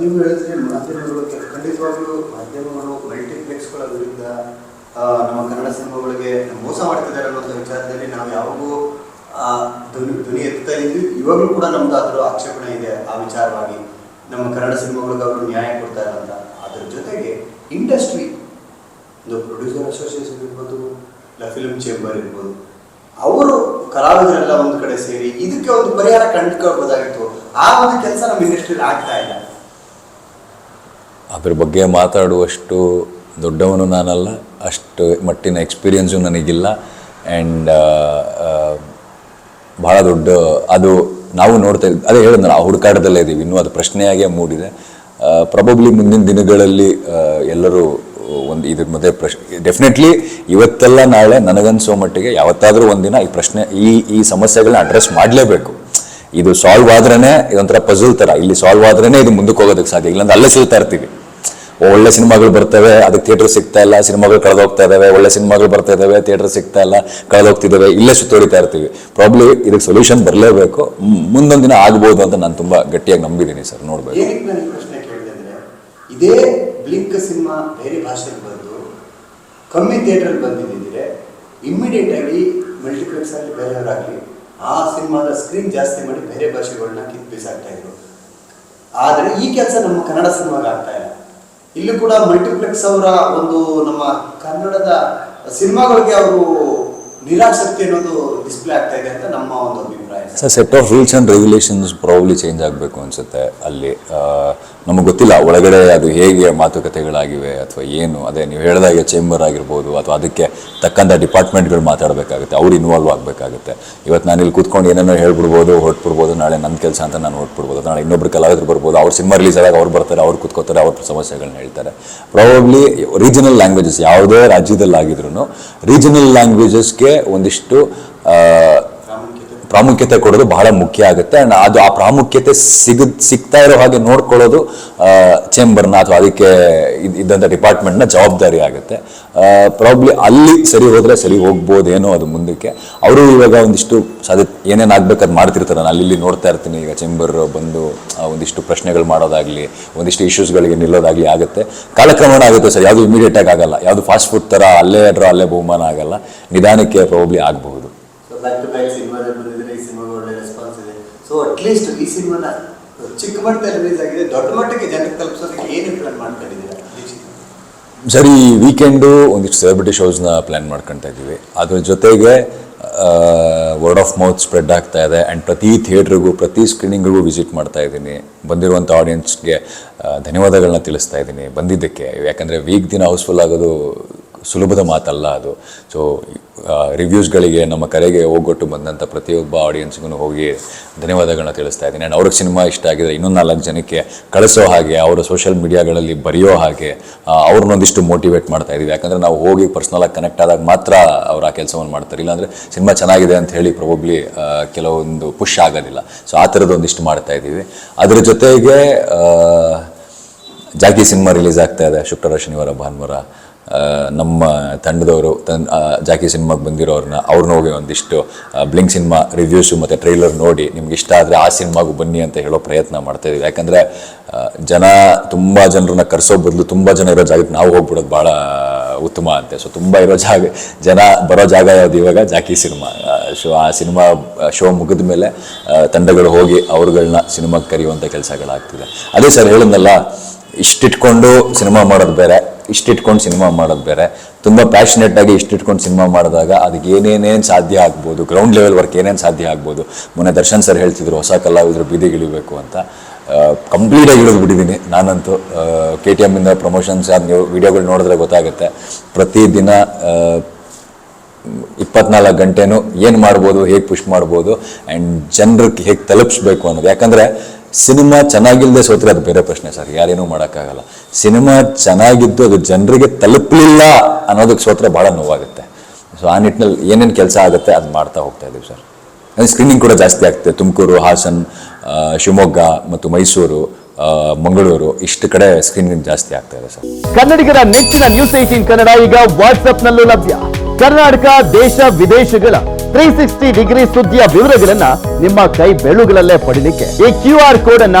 ನೀವು ಹೇಳಿದ್ರೆ ಮಾಧ್ಯಮಗಳು ಖಂಡಿತವಾಗ್ಲೂ ಮಾಧ್ಯಮಗಳು ಮಲ್ಟಿಪ್ಲೆಕ್ಸ್ಗಳ ವಿರುದ್ಧ ನಮ್ಮ ಕನ್ನಡ ಸಿನಿಮಾಗಳಿಗೆ ಮೋಸ ಮಾಡ್ತಿದ್ದಾರೆ ಅನ್ನೋ ವಿಚಾರದಲ್ಲಿ ನಾವು ಯಾವಾಗೂ ಧ್ವನಿ ಧ್ವನಿ ಎತ್ತಾ ಇದ್ವಿ ಇವಾಗಲೂ ಕೂಡ ನಮ್ದು ಅದರ ಆಕ್ಷೇಪಣೆ ಇದೆ, ಆ ವಿಚಾರವಾಗಿ. ನಮ್ಮ ಕನ್ನಡ ಸಿನಿಮಾಗಳಿಗೆ ಅವರು ನ್ಯಾಯ ಕೊಡ್ತಾ ಅಂತ ಅದ್ರ ಜೊತೆಗೆ ಇಂಡಸ್ಟ್ರಿ, ಒಂದು ಪ್ರೊಡ್ಯೂಸರ್ ಅಸೋಸಿಯೇಷನ್ ಇರ್ಬೋದು, ಇಲ್ಲ ಫಿಲ್ಮ್ ಚೇಂಬರ್ ಇರ್ಬೋದು, ಅವರು ಕಲಾವಿದರೆಲ್ಲ ಒಂದು ಕಡೆ ಸೇರಿ, ಇದಕ್ಕೆ ಒಂದು ಪರಿಹಾರ ಕಂಡುಕೊಳ್ಬೋದಾಗಿತ್ತು ಆ ಒಂದು ಕೆಲಸ ನಮ್ಮ ಇಂಡಸ್ಟ್ರಿಯಲ್ಲಿ ಆಗ್ತಾ ಇಲ್ಲ. ಅದ್ರ ಬಗ್ಗೆ ಮಾತಾಡುವಷ್ಟು ದೊಡ್ಡವನು ನಾನಲ್ಲ, ಅಷ್ಟು ಮಟ್ಟಿನ ಎಕ್ಸ್ಪೀರಿಯನ್ಸು ನನಗಿಲ್ಲ. ಆ್ಯಂಡ್ ಭಾಳ ದೊಡ್ಡ, ಅದು ನಾವು ನೋಡ್ತಾ ಇದ್ವಿ ಅದೇ ಹೇಳಿದ್ನಲ್ಲ ನಾವು ಹುಡುಕಾಟದಲ್ಲೇ ಇದ್ದೀವಿ ಇನ್ನೂ ಅದು ಪ್ರಶ್ನೆಯಾಗೇ ಮೂಡಿದೆ. ಪ್ರಾಬಬ್ಲಿ ಮುಂದಿನ ದಿನಗಳಲ್ಲಿ ಎಲ್ಲರೂ ಒಂದು ಇದ್ರ ಮಧ್ಯೆ ಪ್ರಶ್ನೆ ಡೆಫಿನೆಟ್ಲಿ ಇವತ್ತೆಲ್ಲ ನಾಳೆ ನನಗನ್ಸೋ ಮಟ್ಟಿಗೆ ಯಾವತ್ತಾದರೂ ಒಂದಿನ ಈ ಪ್ರಶ್ನೆ, ಈ ಈ ಸಮಸ್ಯೆಗಳನ್ನ ಅಡ್ರೆಸ್ ಮಾಡಲೇಬೇಕು. ಇದು ಸಾಲ್ವ್ ಆದ್ರೇನೆ ಇದೊಂಥರ ಪಜಲ್ ಥರ ಇಲ್ಲಿ ಸಾಲ್ವ್ ಆದ್ರೇ ಇದು ಮುಂದಕ್ಕೆ ಹೋಗೋದಕ್ಕೆ ಸಾಧ್ಯ ಇಲ್ಲಾಂದ್ರೆ ಅಲ್ಲೇ ಸಿಗ್ತಾ ಇರ್ತೀವಿ. ಒಳ್ಳೆ ಸಿನಿಮಾಗಳು ಬರ್ತವೆ, ಅದಕ್ಕೆ ಥಿಯೇಟರ್ ಸಿಗ್ತಾ ಇಲ್ಲ, ಸಿನಿಮಾಗಳು ಕಳೆದೋಗ್ತಾ ಇದ್ದಾವೆ ಒಳ್ಳೆ ಸಿನಿಮಾಗಳು ಬರ್ತಾ ಇದ್ದಾವೆ ಥಿಯೇಟರ್ ಸಿಗ್ತಾ ಇಲ್ಲ ಕಳೆದೋಗ್ತಿದ್ದಾವೆ ಇಲ್ಲೇ ಸುತ್ತೋಡಿತಾ ಇರ್ತೀವಿ. ಪ್ರಾಬ್ಲಿ ಇದಕ್ಕೆ ಸೊಲ್ಯೂಷನ್ ಬರಲೇಬೇಕು. ಮುಂದೊಂದು ದಿನ ಆಗ್ಬೋದು ಅಂತ ನಾನು ತುಂಬ ಗಟ್ಟಿಯಾಗಿ ನಂಬಿದ್ದೀನಿ ಸರ್, ನೋಡ್ಬೇಕು. ಇದೇ ಬ್ಲಿಂಕ್ ಸಿನಿಮಾ ಬೇರೆ ಭಾಷೆಗೆ ಬಂದು ಕಮ್ಮಿ ಥಿಯೇಟರ್ ಬಂದಿದ್ದಿದ್ರೆ ಇಮ್ಮಿಡಿಯೇಟ್ ಆಗಿ ಮಲ್ಟಿಪ್ಲೆಕ್ಸ್ ಆಗಲಿ ಬೇರೆಯವರಾಗಲಿ, ಆ ಸಿನಿಮಾದ ಸ್ಕ್ರೀನ್ ಜಾಸ್ತಿ ಮಾಡಿ ಬೇರೆ ಭಾಷೆಗಳನ್ನ ಕಿತ್ ಬೀಸಾಕ್ತಾ ಇದ್ರು. ಆದರೆ ಈ ಕೆಲಸ ನಮ್ಮ ಕನ್ನಡ ಸಿನಿಮಾಗೆ ಆಗ್ತಾ ಇಲ್ಲ. ಇಲ್ಲಿ ಕೂಡ ಮಲ್ಟಿಪ್ಲೆಕ್ಸ್ ಅವರ ಒಂದು ನಮ್ಮ ಕನ್ನಡದ ಸಿನಿಮಾಗಳಿಗೆ ಅವರು ನಿರಾಸಕ್ತಿ ಅನ್ನೋದು ಡಿಸ್ಪ್ಲೇ ಆಗ್ತಾ ಇದೆ ಅಂತ ನಮ್ಮ ಒಂದು ಅಭಿಪ್ರಾಯ. Sir set of rules and regulations probably change ಆಗಬೇಕು ಅನಿಸುತ್ತೆ. ಅಲ್ಲಿ ನಮಗೆ ಗೊತ್ತಿಲ್ಲ ಒಳಗಡೆ ಅದು ಹೇಗೆ ಮಾತುಕತೆಗಳಾಗಿವೆ ಅಥವಾ ಏನು. ಅದೇ ನೀವು ಹೇಳಿದಾಗೆ ಚೇಂಬರ್ ಆಗಿರ್ಬೋದು ಅಥವಾ ಅದಕ್ಕೆ ತಕ್ಕಂಥ ಡಿಪಾರ್ಟ್ಮೆಂಟ್ಗಳು ಮಾತಾಡಬೇಕಾಗುತ್ತೆ. ಅವ್ರು ಇನ್ವಾಲ್ವ್ ಆಗಬೇಕಾಗುತ್ತೆ. ಇವತ್ತು ನಾನು ಇಲ್ಲಿ ಕೂತ್ಕೊಂಡು ಏನೇನೋ ಹೇಳ್ಬಿಡ್ಬೋದು ಹೊಟ್ಬಿಡ್ಬೋದು ನಾಳೆ ನನ್ನ ಕೆಲಸ ಅಂತ ನಾನು ಹೊಟ್ಬಿಡ್ಬೋದು ನಾಳೆ ಇನ್ನೊಬ್ಬರು ಕಲಾವಿದರು ಬರ್ಬೋದು, ಅವ್ರು ಸಿನಿಮಾ ರಿಲೀಸ್ ಆದಾಗ ಅವ್ರು ಬರ್ತಾರೆ, ಅವ್ರು ಕೂತ್ಕೋತಾರೆ ಅವ್ರ ಸಮಸ್ಯೆಗಳನ್ನ ಹೇಳ್ತಾರೆ. ಪ್ರಾಬಬ್ಲಿ ರೀಜನಲ್ ಲ್ಯಾಂಗ್ವೇಜಸ್ ಯಾವುದೇ ರಾಜ್ಯದಲ್ಲಿ ಆಗಿದ್ರು ರೀಜನಲ್ ಲ್ಯಾಂಗ್ವೇಜಸ್ಗೆ ಒಂದಿಷ್ಟು ಪ್ರಾಮುಖ್ಯತೆ ಕೊಡೋದು ಬಹಳ ಮುಖ್ಯ ಆಗುತ್ತೆ. ಆ್ಯಂಡ್ ಅದು ಆ ಪ್ರಾಮುಖ್ಯತೆ ಸಿಗ, ಸಿಗ್ತಾ ಇರೋ ಹಾಗೆ ನೋಡ್ಕೊಳ್ಳೋದು ಚೇಂಬರ್ನ ಅಥವಾ ಅದಕ್ಕೆ ಇದ್- ಇದ್ದಂಥ ಡಿಪಾರ್ಟ್ಮೆಂಟ್ನ ಜವಾಬ್ದಾರಿ ಆಗುತ್ತೆ. ಪ್ರಾಬ್ಲಿ ಅಲ್ಲಿ ಸರಿ ಹೋದರೆ ಸರಿ ಹೋಗ್ಬೋದೇನೋ ಅದು ಮುಂದಕ್ಕೆ. ಅವರು ಇವಾಗ ಒಂದಿಷ್ಟು ಸಾಧ್ಯ, ಏನೇನು ಆಗ್ಬೇಕಾದ್ರೆ ಮಾಡ್ತಿರ್ತಾರೆ. ನಾನು ಅಲ್ಲಿ ನೋಡ್ತಾ ಇರ್ತೀನಿ. ಈಗ ಚೇಂಬರ್ ಬಂದು ಒಂದಿಷ್ಟು ಪ್ರಶ್ನೆಗಳು ಮಾಡೋದಾಗಲಿ, ಒಂದಿಷ್ಟು ಇಶ್ಯೂಸ್ಗಳಿಗೆ ನಿಲ್ಲೋದಾಗಲಿ ಆಗುತ್ತೆ. ಕಾಲಕ್ರಮೇಣ ಆಗುತ್ತೆ ಸರ್, ಯಾವುದು ಇಮಿಡಿಯೇಟ್ ಆಗಿ ಆಗಲ್ಲ. ಯಾವುದು ಫಾಸ್ಟ್ ಫುಡ್ ಥರ ಅಲ್ಲೇ ಡ್ರಾ ಅಲ್ಲೇ ಬಹುಮಾನ ಆಗಲ್ಲ. ನಿಧಾನಕ್ಕೆ ಪ್ರಾಬ್ಲಿ ಆಗಬಹುದು ಸೊ ಬ್ಯಾಕ್ ಟು ಬ್ಯಾಕ್ ಸಿನಿಮಾದಲ್ಲಿ ಬಂದಿದ್ರೆ ಈ ಸಿನಿಮಾಗೆ ಒಳ್ಳೆ ರೆಸ್ಪಾನ್ಸ್ ಇದೆ ಸೊ ಅಟ್ಲೀಸ್ಟ್ ಈ ಸಿನಿಮಾನ ಚಿಕ್ಕ ಮಟ್ಟದಲ್ಲಿ ರಿಲೀಸ್ ಆಗಿದೆ, ದೊಡ್ಡ ಮಟ್ಟಕ್ಕೆ ಜನಕ್ಕೆ ತಲುಪಿಸೋದಕ್ಕೆ ಏನು ಪ್ಲಾನ್ ಮಾಡ್ಕೊಂಡಿದ್ದೀರಾ ಸರಿ ಸರಿ ವೀಕೆಂಡು ಒಂದಿಷ್ಟು ಸೆಲೆಬ್ರಿಟಿ ಶೋಸ್ನ ಪ್ಲ್ಯಾನ್ ಮಾಡ್ಕೊತಾ ಇದ್ದೀವಿ. ಅದ್ರ ಜೊತೆಗೆ ವರ್ಡ್ ಆಫ್ ಮೌತ್ ಸ್ಪ್ರೆಡ್ ಆಗ್ತಾ ಇದೆ ಆ್ಯಂಡ್ ಪ್ರತಿ ಥಿಯೇಟ್ರಿಗೂ ಪ್ರತಿ ಸ್ಕ್ರೀನಿಂಗ್ಗೂ ವಿಸಿಟ್ ಮಾಡ್ತಾ ಇದ್ದೀನಿ. ಬಂದಿರುವಂಥ ಆಡಿಯನ್ಸ್ಗೆ ಧನ್ಯವಾದಗಳನ್ನ ತಿಳಿಸ್ತಾ ಇದ್ದೀನಿ ಬಂದಿದ್ದಕ್ಕೆ. ಯಾಕಂದರೆ ವೀಕ್ ದಿನ ಹೌಸ್ಫುಲ್ ಆಗೋದು ಸುಲಭದ ಮಾತಲ್ಲ ಅದು. ಸೊ ರಿವ್ಯೂಸ್ಗಳಿಗೆ ನಮ್ಮ ಕರೆಗೆ ಹೋಗೊಟ್ಟು ಬಂದಂಥ ಪ್ರತಿಯೊಬ್ಬ ಆಡಿಯನ್ಸ್ಗೂ ಹೋಗಿ ಧನ್ಯವಾದಗಳನ್ನ ತಿಳಿಸ್ತಾ ಇದ್ದೀನಿ. ಆ್ಯಂಡ್ ಅವ್ರಿಗೆ ಸಿನಿಮಾ ಇಷ್ಟ ಆಗಿದ್ರೆ ಇನ್ನೊಂದು ನಾಲ್ಕು ಜನಕ್ಕೆ ಕಳಿಸೋ ಹಾಗೆ, ಅವರ ಸೋಷಿಯಲ್ ಮೀಡಿಯಾಗಳಲ್ಲಿ ಬರೆಯೋ ಹಾಗೆ ಅವ್ರನ್ನೊಂದಿಷ್ಟು ಮೋಟಿವೇಟ್ ಮಾಡ್ತಾ ಇದ್ದೀವಿ. ಯಾಕಂದರೆ ನಾವು ಹೋಗಿ ಪರ್ಸ್ನಲಾಗಿ ಕನೆಕ್ಟ್ ಆದಾಗ ಮಾತ್ರ ಅವ್ರು ಆ ಕೆಲಸವನ್ನು ಮಾಡ್ತಾರೆ. ಇಲ್ಲಾಂದರೆ ಸಿನಿಮಾ ಚೆನ್ನಾಗಿದೆ ಅಂತ ಹೇಳಿ ಪ್ರೊಬಬ್ಲಿ ಕೆಲವೊಂದು ಪುಷ್ ಆಗೋದಿಲ್ಲ. ಸೊ ಆ ಥರದೊಂದಿಷ್ಟು ಮಾಡ್ತಾ ಇದ್ದೀವಿ. ಅದರ ಜೊತೆಗೆ ಜಾಕಿ ಸಿನಿಮಾ ರಿಲೀಸ್ ಆಗ್ತಾ ಇದೆ. ಶುಕ್ರವಾರ, ಶನಿವಾರ, ಭಾನುವಾರ. ನಮ್ಮ ತಂಡದವರು ತನ್ ಜಾಕಿ ಸಿನಿಮಾಗೆ ಬಂದಿರೋರನ್ನ ಅವ್ರನ್ನ ಹೋಗಿ ಒಂದಿಷ್ಟು ಬ್ಲಿಂಕ್ ಸಿನಿಮಾ ರಿವ್ಯೂಸು ಮತ್ತು ಟ್ರೈಲರ್ ನೋಡಿ, ನಿಮ್ಗೆ ಇಷ್ಟ ಆದರೆ ಆ ಸಿನಿಮಾಗೂ ಬನ್ನಿ ಅಂತ ಹೇಳೋ ಪ್ರಯತ್ನ ಮಾಡ್ತಾಯಿದ್ದೀವಿ ಯಾಕಂದರೆ ಜನ ತುಂಬ ಜನರನ್ನ ಕರೆಸೋ ಬದಲು ತುಂಬ ಜನ ಇರೋ ಜಾಗಕ್ಕೆ ನಾವು ಹೋಗ್ಬಿಡೋದು ಭಾಳ ಉತ್ತಮ ಅಂತೆ. ಸೊ ತುಂಬ ಇರೋ ಜಾಗ, ಜನ ಬರೋ ಜಾಗ ಯಾವುದು ಇವಾಗ? Jackie cinema. ಸೊ ಆ ಸಿನಿಮಾ, ಶೋ ಮುಗಿದ ಮೇಲೆ ತಂಡಗಳು ಹೋಗಿ ಅವ್ರುಗಳನ್ನ ಸಿನಿಮಾಗೆ ಕರೆಯುವಂಥ ಕೆಲಸಗಳಾಗ್ತಿದೆ. ಅದೇ ಸರ್ ಹೇಳಿದ್ನಲ್ಲ ಇಷ್ಟಿಟ್ಕೊಂಡು ಸಿನಿಮಾ ಮಾಡೋದು ಬೇರೆ ಇಷ್ಟಿಟ್ಕೊಂಡು ಸಿನಿಮಾ ಮಾಡೋದು ಬೇರೆ. ತುಂಬ ಪ್ಯಾಷನೇಟ್ ಆಗಿ ಇಷ್ಟಿಟ್ಕೊಂಡು ಸಿನಿಮಾ ಮಾಡಿದಾಗ ಅದಕ್ಕೆ ಏನೇನೇನು ಸಾಧ್ಯ ಆಗ್ಬೋದು ಗ್ರೌಂಡ್ ಲೆವೆಲ್ ವರ್ಕ್ ಏನೇನು ಸಾಧ್ಯ ಆಗ್ಬೋದು. ಮೊನ್ನೆ ದರ್ಶನ್ ಸರ್ ಹೇಳ್ತಿದ್ರು, ಹೊಸ ಕಲಾವಿದರು ಬೀದಿಗಿಳಿಬೇಕು ಅಂತ. ಕಂಪ್ಲೀಟಾಗಿ ಇಳಿದು ಬಿಟ್ಟಿದ್ದೀನಿ. ನಾನಂತೂ ಕೆ ಟಿ ಎಮ್ಮಿಂದ ಪ್ರಮೋಷನ್ಸ್ ಅದು ನೀವು ವಿಡಿಯೋಗಳು ನೋಡಿದ್ರೆ ಗೊತ್ತಾಗುತ್ತೆ. ಪ್ರತಿದಿನ ಇಪ್ಪತ್ನಾಲ್ಕು ಗಂಟೆನೂ ಏನು ಮಾಡ್ಬೋದು, ಹೇಗೆ ಪುಷ್ ಮಾಡ್ಬೋದು ಆ್ಯಂಡ್ ಜನರಿಗೆ ಹೇಗೆ ತಲುಪಿಸ್ಬೇಕು ಅನ್ನೋದು. ಯಾಕಂದರೆ, ಸಿನಿಮಾ ಚೆನ್ನಾಗಿಲ್ಲದೆ ಸೋತ್ರೆ ಅದು ಬೇರೆ ಪ್ರಶ್ನೆ ಸರ್. ಯಾರೇನೂ ಮಾಡೋಕ್ಕಾಗಲ್ಲ. ಸಿನಿಮಾ ಚೆನ್ನಾಗಿದ್ದು ಅದು ಜನರಿಗೆ ತಲುಪಲಿಲ್ಲ ಅನ್ನೋದಕ್ಕೆ ಸೋತ್ರೆ ಭಾಳ ನೋವಾಗುತ್ತೆ. ಸೊ ಆ ನಿಟ್ಟಿನಲ್ಲಿ ಏನೇನು ಕೆಲಸ ಆಗುತ್ತೆ ಅದು ಮಾಡ್ತಾ ಹೋಗ್ತಾ ಇದ್ದೀವಿ ಸರ್. ಸ್ಕ್ರೀನಿಂಗ್ ಕೂಡ ಜಾಸ್ತಿ ಆಗ್ತದೆ. ತುಮಕೂರು, ಹಾಸನ್ ಶಿವಮೊಗ್ಗ ಮತ್ತು ಮೈಸೂರು ಮಂಗಳೂರು, ಇಷ್ಟು ಕಡೆ ಸ್ಕ್ರೀನಿಂಗ್ ಜಾಸ್ತಿ ಆಗ್ತಾ ಇದೆ ಸರ್. ಕನ್ನಡಿಗರ ನೆಚ್ಚಿನ ನ್ಯೂಸ್ ಏಟೀನ್ ಕನ್ನಡ ಈಗ ವಾಟ್ಸ್ಆಪ್ನಲ್ಲೂ ಲಭ್ಯ. ಕರ್ನಾಟಕ, ದೇಶ, ವಿದೇಶಗಳ ತ್ರೀ ಸಿಕ್ಸ್ಟಿ ಡಿಗ್ರಿ ಸುದ್ದಿಯ ವಿವರಗಳನ್ನ ನಿಮ್ಮ ಕೈ ಬೆಳುಗಳಲ್ಲೇ ಪಡಿಲಿಕ್ಕೆ ಈ ಕ್ಯೂ ಆರ್ ಕೋಡ್ ಅನ್ನ